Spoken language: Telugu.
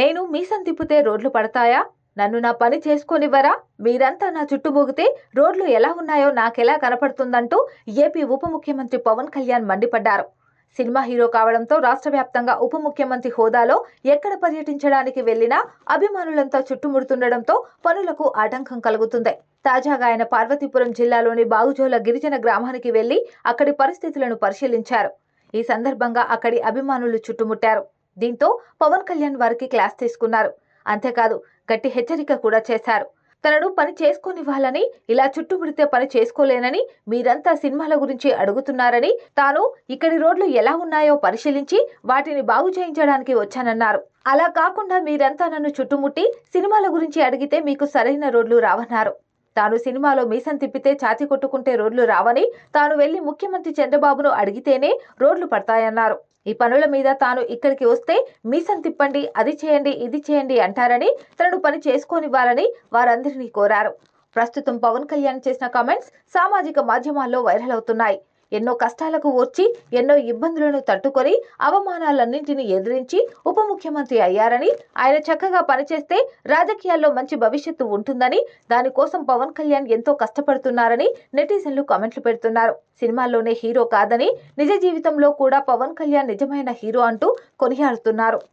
నేను మీసం తిప్పితే రోడ్లు పడతాయా? నన్ను నా పని చేసుకోనివ్వరా? మీరంతా నా చుట్టుమూగితే రోడ్లు ఎలా ఉన్నాయో నాకెలా కనపడుతుందంటూ ఏపీ ఉప ముఖ్యమంత్రి పవన్ కళ్యాణ్ మండిపడ్డారు. సినిమా హీరో కావడంతో రాష్ట్ర వ్యాప్తంగా ఉప ముఖ్యమంత్రి హోదాలో ఎక్కడ పర్యటించడానికి వెళ్ళినా అభిమానులంతా చుట్టుముడుతుండటంతో పనులకు ఆటంకం కలుగుతుంది. తాజాగా ఆయన పార్వతీపురం జిల్లాలోని బాగుజోల గిరిజన గ్రామానికి వెళ్ళి అక్కడి పరిస్థితులను పరిశీలించారు. ఈ సందర్భంగా అక్కడి అభిమానులు చుట్టుముట్టారు. దీంతో పవన్ కళ్యాణ్ వారికి క్లాస్ తీసుకున్నారు. అంతేకాదు గట్టి హెచ్చరిక కూడా చేశారు. తనను పని చేసుకోనివ్వాలని ఇలా చుట్టుముడితే పని చేసుకోలేనని మీరంతా సినిమాల గురించి అడుగుతున్నారని తాను ఇక్కడి రోడ్లు ఎలా ఉన్నాయో పరిశీలించి వాటిని బాగు చేయించడానికి వచ్చానన్నారు. అలా కాకుండా మీరంతా నన్ను చుట్టుముట్టి సినిమాల గురించి అడిగితే మీకు సరైన రోడ్లు రావన్నారు. తాను సినిమాలో మీసం తిప్పితే ఛాతి కొట్టుకుంటే రోడ్లు రావని తాను వెళ్ళి ముఖ్యమంత్రి చంద్రబాబును అడిగితేనే రోడ్లు పడతాయన్నారు. ఈ పనుల మీద తాను ఇక్కడికి వస్తే మీసం తిప్పండి అది చేయండి ఇది చేయండి అంటారని తనను పని చేసుకోనివ్వాలని వారందరినీ కోరారు. ప్రస్తుతం పవన్ కళ్యాణ్ చేసిన కామెంట్స్ సామాజిక మాధ్యమాల్లో వైరల్ అవుతున్నాయి. ఎన్నో కష్టాలకు ఓర్చి ఎన్నో ఇబ్బందులను తట్టుకొని అవమానాలన్నింటినీ ఎదిరించి ఉప ముఖ్యమంత్రి అయ్యారని ఆయన చక్కగా పనిచేస్తే రాజకీయాల్లో మంచి భవిష్యత్తు ఉంటుందని దానికోసం పవన్ కళ్యాణ్ ఎంతో కష్టపడుతున్నారని నెటిజన్లు కామెంట్లు పెడుతున్నారు. సినిమాల్లోనే హీరో కాదని నిజ జీవితంలో కూడా పవన్ కళ్యాణ్ నిజమైన హీరో అంటూ కొనియాడుతున్నారు.